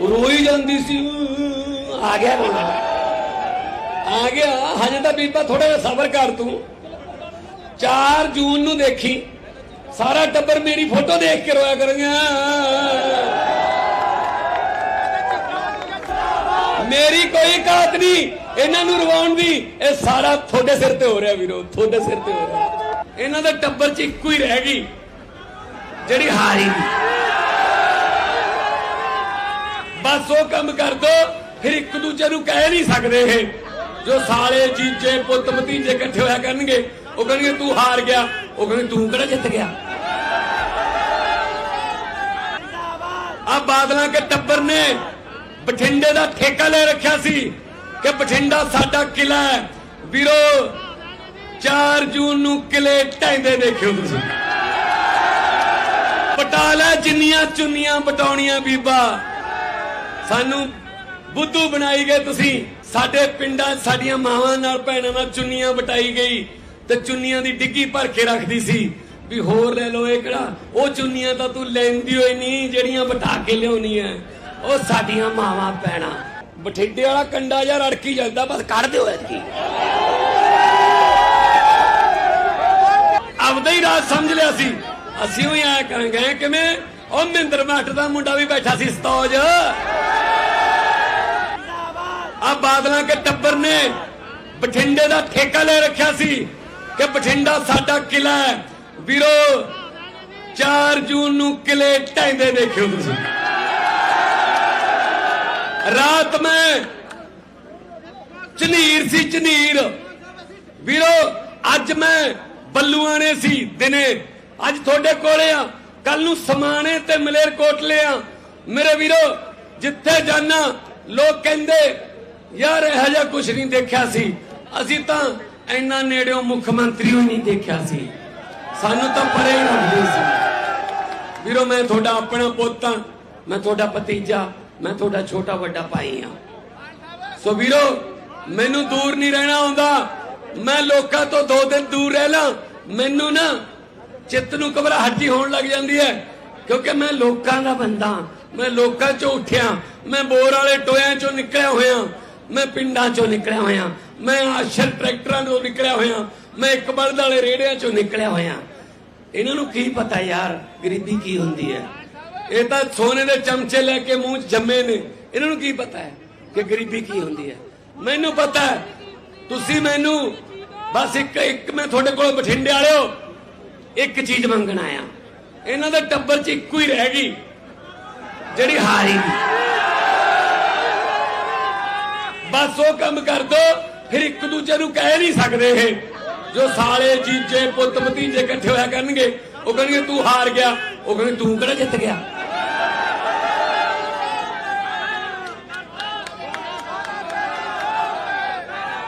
ਰੋਈ ਜਾਂਦੀ ਸੀ। ਆ ਗਿਆ ਰੋਣਾ ਆ ਗਿਆ। ਹਜੇ ਤਾਂ ਬੀਬਾ ਥੋੜਾ ਜਿਹਾ ਸਬਰ ਕਰ ਤੂੰ। 4 ਜੂਨ ਨੂੰ ਦੇਖੀ। ਸਾਰਾ ਟੱਬਰ ਮੇਰੀ ਫੋਟੋ ਦੇਖ ਕੇ ਰੋਇਆ ਕਰਾਂਗਾ। ਮੇਰੀ ਕੋਈ ਕਾਤ ਨਹੀਂ। ਇਹਨਾਂ ਨੂੰ ਰਵਾਉਣ ਦੀ। ਇਹ ਸਾਰਾ ਤੁਹਾਡੇ ਸਿਰ ਤੇ ਹੋ ਰਿਹਾ ਵੀਰੋ। ਤੁਹਾਡੇ ਸਿਰ ਤੇ ਹੋ ਰਿਹਾ। ਇਹਨਾਂ ਦਾ ਟੱਬਰ 'ਚ ਇੱਕੋ ਹੀ ਰਹਿ ਗਈ। ਜਿਹੜੀ ਹਾਰੀ ਗਈ ਬਸ ਉਹ ਕੰਮ ਕਰ ਦੋ, ਫਿਰ ਇੱਕ ਦੂਜੇ ਨੂੰ ਕਹਿ ਨਹੀਂ ਸਕਦੇ ਇਹ। ਜੋ ਸਾਲੇ ਜੀਜੇ, ਪੁੱਤ ਭਤੀਜੇ ਇਕੱਠੇ ਹੋਇਆ ਕਰਨਗੇ, ਉਹ ਕਹਿਣਗੇ, ਤੂੰ ਹਾਰ ਗਿਆ। ਉਹ ਕਹਿੰਦੇ, ਤੂੰ ਕਿਹੜਾ ਜਿੱਤ ਗਿਆ? ਆ ਬਾਦਲਾਂ ਕੇ ਟੱਬਰ ਨੇ ਬਠਿੰਡੇ ਦਾ ਠੇਕਾ ਲੈ ਰੱਖਿਆ ਸੀ ਕਿ ਬਠਿੰਡਾ ਸਾਡਾ ਕਿਲਾ ਹੈ। ਵੀਰੋ 4 ਜੂਨ ਨੂੰ ਕਿਲੇ ਢਹਿੰਦੇ ਦੇਖਿਓ ਤੁਸੀਂ। ਪਟਾਲਾ ਜਿੰਨੀਆਂ ਚੁੰਨੀਆਂ ਬਟਾਉਣੀਆਂ ਬੀਬਾ ਸਾਨੂੰ ਬੁੱਧੂ ਬਣਾਈ ਗਏ ਤੁਸੀਂ। ਸਾਡੇ ਪਿੰਡਾਂ 'ਚ ਸਾਡੀਆਂ ਮਾਵਾਂ ਨਾਲ ਭੈਣਾਂ ਨਾਲ ਚੁੰਨੀਆਂ ਬਟਾਈ ਗਈ ਤੇ ਚੁੰਨੀਆਂ ਦੀ ਡਿੱਗੀ ਭਰ ਕੇ ਰੱਖਦੀ ਸੀ। ਵੀ ਹੋਰ ਲੈ ਲਓ ਇਹ ਕਿਹੜਾ? ਉਹ ਚੁੰਨੀਆਂ ਤਾਂ ਤੂੰ ਲੈਂਦੀ ਹੋਈ ਨਹੀਂ, ਜਿਹੜੀਆਂ ਵਟਾ ਕੇ ਲਿਆਉਣੀ ਐ। ਉਹ ਸਾਡੀਆਂ ਮਾਵਾਂ, ਭੈਣਾਂ। ਬਠਿੰਡੇ ਵਾਲਾ ਕੰਡਾ ਜਾਂ ਰੜਕੀ ਜਾਂਦਾ, ਬਸ ਕੱਢ ਦਿਓ ਐਤਕੀ। ਆਪਦਾ ਹੀ ਰਾਜ ਸਮਝ ਲਿਆ ਸੀ। ਅਸੀਂ ਵੀ ਆਇਆ ਕਰਾਂਗੇ ਕਿਵੇਂ? ਉਹ ਮਹਿੰਦਰ ਮੱਠ ਦਾ ਮੁੰਡਾ ਵੀ ਬੈਠਾ ਸੀ, ਸਤੌਜ। ਆ ਬਾਦਲਾਂ ਕੇ ਟੱਬਰ ਨੇ ਬਠਿੰਡੇ ਦਾ ਠੇਕਾ ਲੈ ਰੱਖਿਆ ਸੀ ਕਿ ਬਠਿੰਡਾ ਸਾਡਾ ਕਿਲਾ ਹੈ। ਵੀਰੋ 4 ਜੂਨ ਨੂੰ ਕਿਲੇ ਢਹਿੰਦੇ ਦੇਖਿਓ ਤੁਸੀਂ। ਰਾਤ ਮੈਂ ਝਨੀਰ ਸੀ, ਝਨੀਰ। ਵੀਰੋ, ਅੱਜ ਮੈਂ ਬੱਲੂਆਣੇ ਸੀ ਦਿਨੇ। ਅੱਜ ਤੁਹਾਡੇ ਕੋਲੇ ਆ। ਕੱਲ ਨੂੰ ਸਮਾਣੇ ਤੇ ਮਲੇਰ ਕੋਟਲੇ ਆ। ਮੇਰੇ ਵੀਰੋ, ਜਿੱਥੇ ਜਾਣਾ ਲੋਕ ਕਹਿੰਦੇ ਯਾਰ, ਇਹੋ ਜਿਹਾ ਕੁਝ ਨਹੀਂ ਦੇਖਿਆ ਸੀ। ਅਸੀਂ ਤਾਂ ਇੰਨਾ ਨੇੜਿਓਂ ਮੁੱਖ ਮੰਤਰੀ ਹੀ ਨਹੀਂ ਦੇਖਿਆ ਸੀ। ਸਾਨੂੰ ਤਾਂ ਪਰੇ ਰੱਖਦੇ ਸੀ। ਵੀਰੋ, ਮੈਂ ਤੁਹਾਡਾ ਆਪਣਾ ਪੁੱਤ ਆ ਮੈਂ ਤੁਹਾਡਾ ਭਤੀਜਾ, ਮੈਂ ਤੁਹਾਡਾ ਛੋਟਾ ਵੱਡਾ ਭਾਈ ਆ ਸੋ ਵੀਰੋ, ਮੈਨੂੰ ਦੂਰ ਨਹੀਂ ਰਹਿਣਾ ਆਉਂਦਾ। ਮੈਂ ਲੋਕਾਂ ਤੋਂ ਦੋ ਦਿਨ ਦੂਰ ਰਹਿ ਲਾਂ। ਮੈਨੂੰ ਨਾ ਚਿੱਤ ਨੂੰ ਘਬਰਾਹਟੀ ਹੋਣ ਲੱਗ ਜਾਂਦੀ ਹੈ, ਕਿਉਂਕਿ ਮੈਂ ਲੋਕਾਂ ਦਾ ਬੰਦਾ ਮੈਂ ਲੋਕਾਂ ਚੋਂ ਉੱਠਿਆ। ਮੈਂ ਬੋਰ ਵਾਲੇ ਟੋਇਆਂ ਚੋਂ ਨਿਕਲਿਆ ਹੋਇਆ ਮੈਂ ਪਿੰਡਾਂ ਚੋਂ ਨਿਕਲਿਆ ਹੋਇਆ। ਮੈਂ ਆਸ਼ਰ ਟਰੈਕਟਰਾਂ ਤੋਂ ਨਿਕਲਿਆ ਹੋਇਆ। ਮੈਂ ਇੱਕ ਬਲਦ ਵਾਲੇ ਰੇੜਿਆਂ ਚੋਂ ਨਿਕਲਿਆ ਹੋਇਆ। ਇਹਨਾਂ ਨੂੰ ਕੀ ਪਤਾ ਯਾਰ, ਗਰੀਬੀ ਕੀ ਹੁੰਦੀ ਹੈ? ਇਹ ਤਾਂ ਸੋਨੇ ਦੇ ਚਮਚੇ ਲੈ ਕੇ ਮੂੰਹ ਜੰਮੇ ਨੇ। ਇਹਨਾਂ ਨੂੰ ਕੀ ਪਤਾ ਹੈ ਕਿ ਗਰੀਬੀ ਕੀ ਹੁੰਦੀ ਹੈ? ਮੈਨੂੰ ਪਤਾ ਹੈ। ਤੁਸੀਂ ਮੈਨੂੰ ਬਸ ਇੱਕ ਇੱਕ ਮੈਂ ਤੁਹਾਡੇ ਕੋਲ ਬਠਿੰਡੇ ਵਾਲਿਓ, ਇੱਕ ਚੀਜ਼ ਮੰਗਣ ਆਇਆ। ਇਹਨਾਂ ਦੇ ਟੱਬਰ 'ਚ ਇੱਕੋ ਹੀ ਰਹਿ ਗਈ, ਜਿਹੜੀ ਹਾਰੀ ਗਈ ਬਸ ਉਹ ਕੰਮ ਕਰ ਦੋ, ਫਿਰ ਇੱਕ ਦੂਜੇ ਨੂੰ ਕਹਿ ਨਹੀਂ ਸਕਦੇ ਇਹ। ਜੋ ਸਾਲੇ ਜੀਜੇ, ਪੁੱਤ ਭਤੀਜੇ ਇਕੱਠੇ ਹੋਇਆ ਕਰਨਗੇ, ਉਹ ਕਹਿਣਗੇ, ਤੂੰ ਹਾਰ ਗਿਆ। ਉਹ ਕਹਿੰਦੇ ਤੂੰ ਕਿਹੜਾ ਜਿੱਤ ਗਿਆ?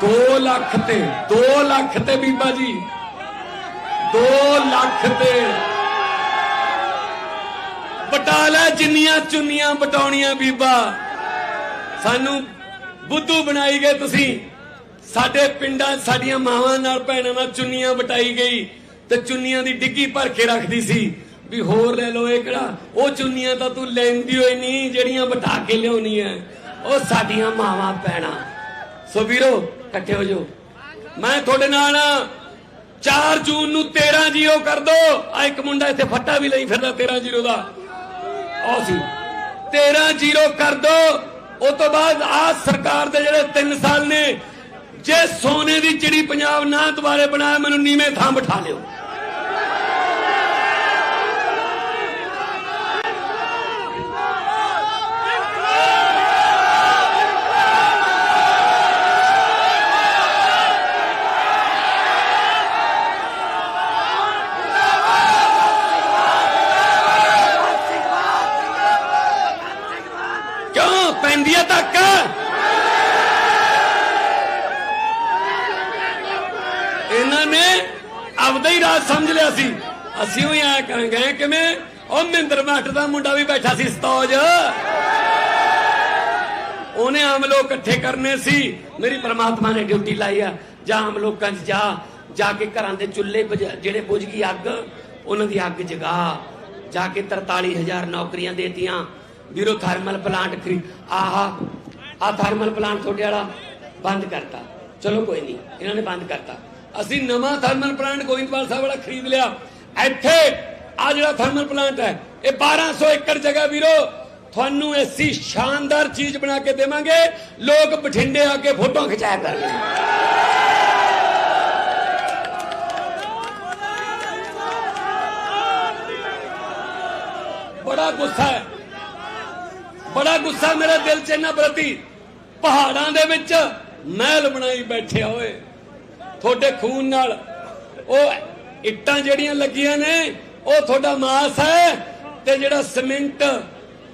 ਦੋ ਲੱਖ ਤੇ 2 ਲੱਖ ਤੇ ਬੀਬਾ ਜੀ। 2 ਲੱਖ ਤੇ। ਬਟਾ ਲੈ ਜਿੰਨੀਆਂ ਚੁੰਨੀਆਂ ਬਟਾਉਣੀਆਂ ਬੀਬਾ। ਸਾਨੂੰ ਬੁੱਧੂ ਬਣਾਈ ਗਏ ਤੁਸੀਂ। ਸਾਡੇ ਪਿੰਡਾਂ, ਸਾਡੀਆਂ ਮਾਵਾਂ ਨਾਲ ਭੈਣਾਂ ਨਾਲ ਚੁੰਨੀਆਂ ਵਟਾਈ ਗਈ ਤੇ ਚੁੰਨੀਆਂ ਦੀ ਡਿੱਗੀ ਭਰ ਕੇ ਰੱਖਦੀ ਸੀ ਵੀ ਹੋਰ ਲੈ ਲਓ ਇਹ ਕਿਹੜਾ? ਉਹ ਚੁੰਨੀਆਂ ਤਾਂ ਤੂੰ ਲੈਂਦੀ ਹੋਈ ਨਹੀਂ, ਜਿਹੜੀਆਂ ਵਟਾ ਕੇ ਲਿਆਉਣੀ ਐ। ਉਹ ਸਾਡੀਆਂ ਮਾਵਾਂ, ਭੈਣਾਂ। ਸੋ ਵੀਰੋ, ਇਕੱਠੇ ਹੋ ਜਾਓ। ਮੈਂ ਤੁਹਾਡੇ ਨਾਲ 4 ਜੂਨ ਨੂੰ 13 ਜੀਰੋ ਕਰ ਦੋ। ਆ ਇੱਕ ਮੁੰਡਾ ਇੱਥੇ ਫੱਟਾ ਵੀ ਲਈ ਫਿਰਦਾ 13 ਜੀਰੋ ਦਾ। ਆਓ ਸੀ 13 ਜੀਰੋ ਕਰ ਦੋ। ਉਸ ਤੋਂ ਬਾਅਦ ਆ ਸਰਕਾਰ ਦੇ ਜਿਹੜੇ 3 ਸਾਲ ਨੇ, ਜੇ ਸੋਨੇ ਦੀ ਚਿੜੀ ਪੰਜਾਬ ਨਾ ਦੁਬਾਰੇ ਬਣਾਇਆ ਮੈਨੂੰ ਨੀਵੇਂ ਥਾਂ ਬਿਠਾ ਲਿਓ। ਪੈਂਦੀ ਆ ਧੱਕ ਇਹਨਾਂ ਨੇ ਆਪਦਾ ਹੀ ਰਾਜ ਸਮਝ ਲਿਆ ਸੀ। ਅਸੀਂ ਵੀ ਆਇਆ ਕਰਾਂਗੇ ਕਿਵੇਂ? ਉਹ ਮਹਿੰਦਰ ਮਾਸਟਰ ਦਾ ਮੁੰਡਾ ਵੀ ਬੈਠਾ ਸੀ ਸਤੌਜ। ਉਹਨੇ ਆਮ ਲੋਕ ਇਕੱਠੇ ਕਰਨੇ ਸੀ। ਮੇਰੀ ਪਰਮਾਤਮਾ ਨੇ ਡਿਊਟੀ ਲਾਈ ਆ। ਜਾਂ ਆਮ ਲੋਕਾਂ 'ਚ ਜਾ ਜਾ ਕੇ ਘਰਾਂ ਦੇ ਚੁੱਲ੍ਹੇ ਜਿਹੜੇ ਬੁਝ ਗਈ ਅੱਗ, ਉਹਨਾਂ ਦੀ ਅੱਗ ਜਗਾ। ਜਾ ਕੇ 43000 ਨੌਕਰੀਆਂ ਦੇਤੀਆਂ। ਵੀਰੋ ਥਰਮਲ ਪਲਾਂਟ ਖਰੀ ਆਹਾ ਆ ਥਰਮਲ ਪਲਾਂਟ ਤੁਹਾਡੇ ਵਾਲਾ ਬੰਦ ਕਰਤਾ। ਚਲੋ ਕੋਈ ਨਹੀਂ, ਇਹਨਾਂ ਨੇ ਬੰਦ ਕਰਤਾ। ਅਸੀਂ ਨਵਾਂ ਥਰਮਲ ਪਲਾਂਟ ਗੋਇੰਦਵਾਲ ਸਾਹਿਬ ਵਾਲਾ ਖਰੀਦ ਲਿਆ। ਇੱਥੇ ਆ ਜਿਹੜਾ ਥਰਮਲ ਪਲਾਂਟ ਹੈ, ਇਹ 1200 ਏਕੜ ਜਗ੍ਹਾ ਵੀਰੋ, ਤੁਹਾਨੂੰ ਐਸੀ ਸ਼ਾਨਦਾਰ ਚੀਜ਼ ਬਣਾ ਕੇ ਦੇਵਾਂਗੇ, ਲੋਕ ਬਠਿੰਡੇ ਆ ਕੇ ਫੋਟੋ ਖਿਚਾਇਆ ਕਰਨਗੇ। ਬੜਾ ਗੁੱਸਾ ਹੈ। ਬੜਾ ਗੁੱਸਾ ਮੇਰੇ ਦਿਲ 'ਚ ਇਹਨਾਂ ਪ੍ਰਤੀ ਪਹਾੜਾਂ ਦੇ ਵਿੱਚ ਮਹਿਲ ਬਣਾਈ ਬੈਠਿਆ ਹੋਏ ਤੁਹਾਡੇ ਖੂਨ ਨਾਲ। ਉਹ ਇੱਟਾਂ ਜਿਹੜੀਆਂ ਲੱਗੀਆਂ ਨੇ, ਉਹ ਤੁਹਾਡਾ ਮਾਸ ਹੈ ਤੇ ਜਿਹੜਾ ਸੀਮੈਂਟ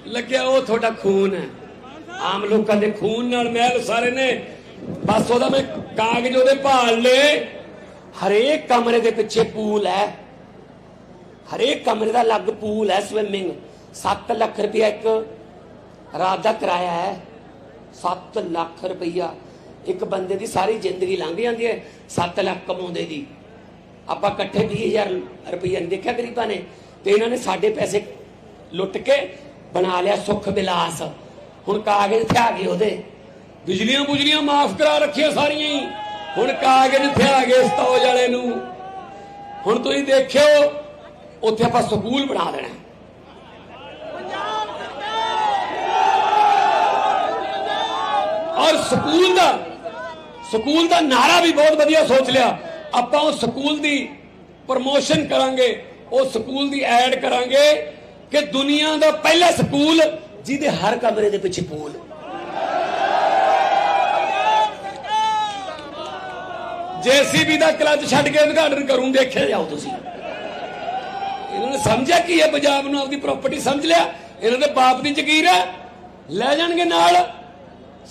ਲੱਗਿਆ, ਉਹ ਤੁਹਾਡਾ ਖੂਨ ਹੈ। ਆਮ ਲੋਕਾਂ ਦੇ ਖੂਨ ਨਾਲ ਮਹਿਲ ਸਾਰੇ ਨੇ। ਬਸ ਉਹਦਾ ਮੈਂ ਕਾਗਜ਼ ਉਹਦੇ ਭਾਲ ਲਏ। ਹਰੇਕ ਕਮਰੇ ਦੇ ਪਿੱਛੇ ਪੂਲ ਹੈ। ਹਰੇਕ ਕਮਰੇ ਦਾ ਅਲੱਗ ਪੂਲ ਹੈ ਸਵਿਮਿੰਗ 7 ਲੱਖ ਰੁਪਇਆ ਇੱਕ ਰਾਤ ਦਾ ਕਿਰਾਇਆ ਹੈ 7 ਲੱਖ ਰੁਪਈਆ। ਇੱਕ ਬੰਦੇ ਦੀ ਸਾਰੀ ਜ਼ਿੰਦਗੀ ਲੰਘ ਜਾਂਦੀ ਹੈ 7 ਲੱਖ ਕਮਾਉਂਦੇ ਦੀ। ਆਪਾਂ ਇਕੱਠੇ 20000 ਰੁਪਈਆ ਨਹੀਂ ਦੇਖਿਆ ਗਰੀਬਾਂ ਨੇ, ਤੇ ਇਹਨਾਂ ਨੇ ਸਾਡੇ ਪੈਸੇ ਲੁੱਟ ਕੇ ਬਣਾ ਲਿਆ ਸੁੱਖ ਬਿਲਾਸ। ਹੁਣ ਕਾਗਜ਼ ਥਿਆ ਗਏ ਉਹਦੇ। ਬਿਜਲੀਆਂ ਬੁਜਲੀਆਂ ਮਾਫ ਕਰਾ ਰੱਖੀਆਂ ਸਾਰੀਆਂ ਹੀ। ਹੁਣ ਕਾਗਜ਼ ਥਿਆ ਗਏ ਸਤੌਜ ਵਾਲੇ ਨੂੰ। ਹੁਣ ਤੁਸੀਂ ਦੇਖਿਓ, ਉੱਥੇ ਆਪਾਂ ਸਕੂਲ ਬਣਾ ਦੇਣਾ ਹੈ। ਔਰ ਸਕੂਲ ਦਾ ਸਕੂਲ ਦਾ ਨਾਰਾ ਵੀ ਬਹੁਤ ਵਧੀਆ ਸੋਚ ਲਿਆ। ਆਪਾਂ ਉਹ ਸਕੂਲ ਦੀ ਪ੍ਰਮੋਸ਼ਨ ਕਰਾਂਗੇ, ਉਹ ਸਕੂਲ ਦੀ ਐਡ ਕਰਾਂਗੇ ਕਿ ਦੁਨੀਆ ਦਾ ਪਹਿਲਾ ਸਕੂਲ ਜਿਹਦੇ ਹਰ ਕਮਰੇ ਦੇ ਪਿੱਛੇ ਪੂਲ। ਜੇਸੀਬੀ ਦਾ ਕਲੱਚ ਛੱਡ ਕੇ ਉਦਘਾਟਨ ਕਰੂੰ, ਦੇਖਿਆ ਜਾਓ ਤੁਸੀਂ। ਇਹਨਾਂ ਨੇ ਸਮਝਿਆ ਕੀ ਹੈ? ਪੰਜਾਬ ਨੂੰ ਆਪਦੀ ਪ੍ਰਾਪਰਟੀ ਸਮਝ ਲਿਆ। ਇਹਨਾਂ ਦੇ ਬਾਪ ਦੀ ਜ਼ਗੀਰ ਹੈ। ਲੈ ਜਾਣਗੇ ਨਾਲ।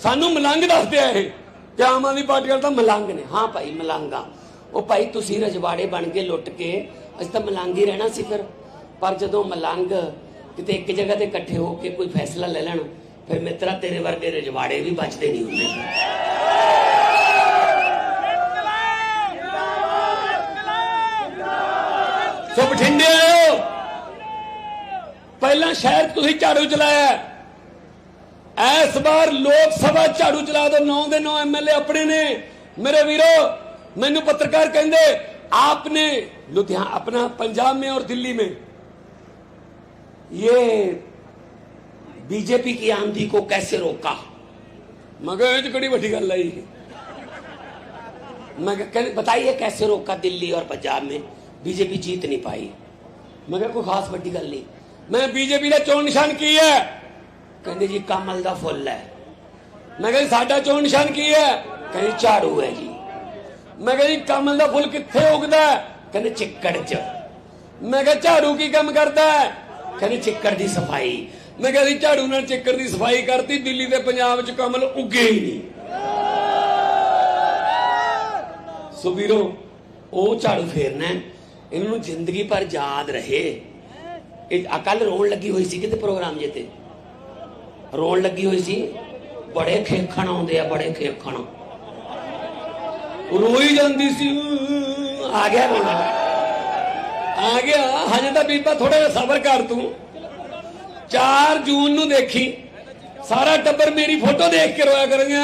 ਸਾਨੂੰ ਮਲੰਗ ਦੱਸਦੇ ਆ ਇਹ ਕਿ ਆਮ ਆਦਮੀ ਪਾਰਟੀ ਵਾਲੇ ਤਾਂ ਮਲੰਗ ਨੇ। ਹਾਂ ਭਾਈ, ਮਲੰਗਾ ਉਹ ਭਾਈ, ਤੁਸੀਂ ਰਜਵਾੜੇ ਬਣ ਕੇ ਲੁੱਟ ਕੇ ਅਸੀਂ ਤਾਂ ਮਲੰਗ ਹੀ ਰਹਿਣਾ ਸੀ ਫਿਰ। ਪਰ ਜਦੋਂ ਮਲੰਗ ਕਿਤੇ ਇੱਕ ਜਗ੍ਹਾ ਤੇ ਇਕੱਠੇ ਹੋ ਕੇ ਕੋਈ ਫੈਸਲਾ ਲੈ ਲੈਣ, ਫਿਰ ਮਿੱਤਰਾ, ਤੇਰੇ ਵਰਗੇ ਰਜਵਾੜੇ ਵੀ ਬਚਦੇ ਨਹੀਂ ਹੁੰਦੇ। ਸੋ ਬਠਿੰਡੇ ਆਇਓ ਪਹਿਲਾਂ ਸ਼ਹਿਰ ਤੁਸੀਂ ਝਾੜੂ ਚਲਾਇਆ। ਇਸ ਵਾਰ ਲੋਕ ਸਭਾ ਝਾੜੂ ਚਲਾ ਦੋ 9 ਦੇ 9 ਐਮਐਲਏ ਆਪਣੇ ਨੇ ਮੇਰੇ ਵੀਰੋ ਮੈਨੂੰ ਪੱਤਰਕਾਰ ਕਹਿੰਦੇ आपने लुधियाना अपना पंजाब में और दिल्ली में ये बीजेपी की आंधी को कैसे रोका मगर ये तो बड़ी बड़ी गल आई मैं कहा, कहने- बताइए कैसे रोका दिल्ली और पंजाब में बीजेपी जीत नहीं पाई मगर कोई खास बड़ी गल नहीं मैं बीजेपी का चोन निशान की है ਕਹਿੰਦੇ ਜੀ ਕਮਲ ਦਾ ਫੁੱਲ ਹੈ। ਮੈਂ ਕਿਹਾ ਸਾਡਾ ਚੋਣ ਨਿਸ਼ਾਨ ਕੀ ਹੈ? ਕਹਿੰਦੇ ਝਾੜੂ ਹੈ ਜੀ। ਮੈਂ ਕਿਹਾ ਜੀ ਕਮਲ ਦਾ ਫੁੱਲ ਕਿੱਥੇ ਉਗਦਾ ਕਹਿੰਦੇ ਚਿੱਕੜ 'ਚ। ਮੈਂ ਕਿਹਾ ਝਾੜੂ ਕੀ ਕੰਮ ਕਰਦਾ ਹੈ? ਕਹਿੰਦੇ ਚਿੱਕੜ ਦੀ ਸਫ਼ਾਈ। ਮੈਂ ਕਿਹਾ ਜੀ ਝਾੜੂ ਨਾਲ ਚਿੱਕੜ ਦੀ ਸਫ਼ਾਈ ਕਰਤੀ ਦਿੱਲੀ ਤੇ ਪੰਜਾਬ 'ਚ ਕਮਲ ਉੱਗੇ ਹੀ ਨਹੀਂ। ਸੋ ਵੀਰੋ ਉਹ ਝਾੜੂ ਫੇਰਨਾ ਹੈ, ਇਹਨਾਂ ਨੂੰ ਜ਼ਿੰਦਗੀ ਭਰ ਯਾਦ ਰਹੇ। ਇਹ ਅਕਲ ਰੋਣ ਲੱਗੀ ਹੋਈ ਸੀ ਕਿਤੇ ਪ੍ਰੋਗਰਾਮ ਜੇ ਤੇ ਰੋਣ ਲੱਗੀ ਹੋਈ ਸੀ। ਬੜੇ ਖੇਖਣ ਆਉਂਦੇ ਆ, ਬੜੇ ਖੇਖਣ। ਰੋਈ ਜਾਂਦੀ ਸੀ। ਆ ਗਿਆ ਰੋਣਾ। ਆ ਗਿਆ। ਹਜੇ ਤਾਂ ਬੀਬਾ ਥੋੜਾ ਜਿਹਾ ਸਬਰ ਕਰ ਤੂੰ। 4 ਜੂਨ ਨੂੰ ਦੇਖੀ। ਸਾਰਾ ਟੱਬਰ ਮੇਰੀ ਫੋਟੋ ਦੇਖ ਕੇ ਰੋਇਆ ਕਰਾਂਗਾ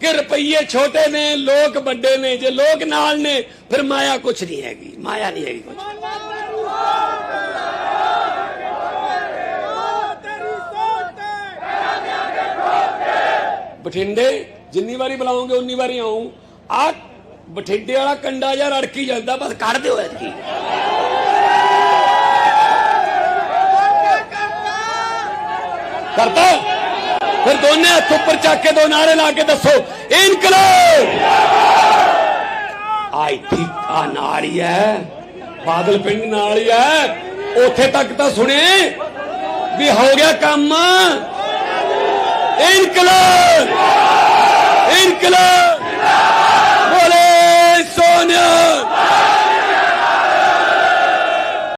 ਕਿ ਰੁਪਈਏ ਛੋਟੇ ਨੇ, ਲੋਕ ਵੱਡੇ ਨੇ, ਜੇ ਲੋਕ ਨਾਲ ਨੇ, ਫਿਰ ਮਾਇਆ ਕੁਛ ਨਹੀਂ ਹੈਗੀ, ਮਾਇਆ ਨਹੀਂ ਹੈਗੀ ਕੁਛ। ਬਠਿੰਡੇ, ਜਿੰਨੀ ਵਾਰੀ ਬੁਲਾਉਂਗੇ, ਉਨੀ ਵਾਰੀ ਆਉਂ ਆ ਬਠਿੰਡੇ ਵਾਲਾ ਕੰਡਾ ਜਾਂ ਰੜਕੀ ਜਾਂਦਾ, ਬਸ ਕੱਢ ਦਿਓ ਐਤਕੀ। ਕਰਤਾ? ਫਿਰ ਦੋਨੇ ਹੱਥ ਉੱਪਰ ਚੱਕ ਕੇ ਦੋ ਨਾਰੇ ਲਾ ਕੇ ਦੱਸੋ, ਇਨਕਲਾਬ! ਆਈ ਠੀਕ ਆ ਨਾਰੀ ਹੈ ਬਾਦਲ ਪਿੰਡ ਨਾਲ ਹੀ ਹੈ ਉੱਥੇ ਤੱਕ ਤਾਂ ਸੁਣੇ ਵੀ ਹੋ ਗਿਆ ਕੰਮ। ਇਨਕਲਾਬ! ਇਨਕਲਾਬ! ਬੋਲੇ ਸੋਨਿਆ!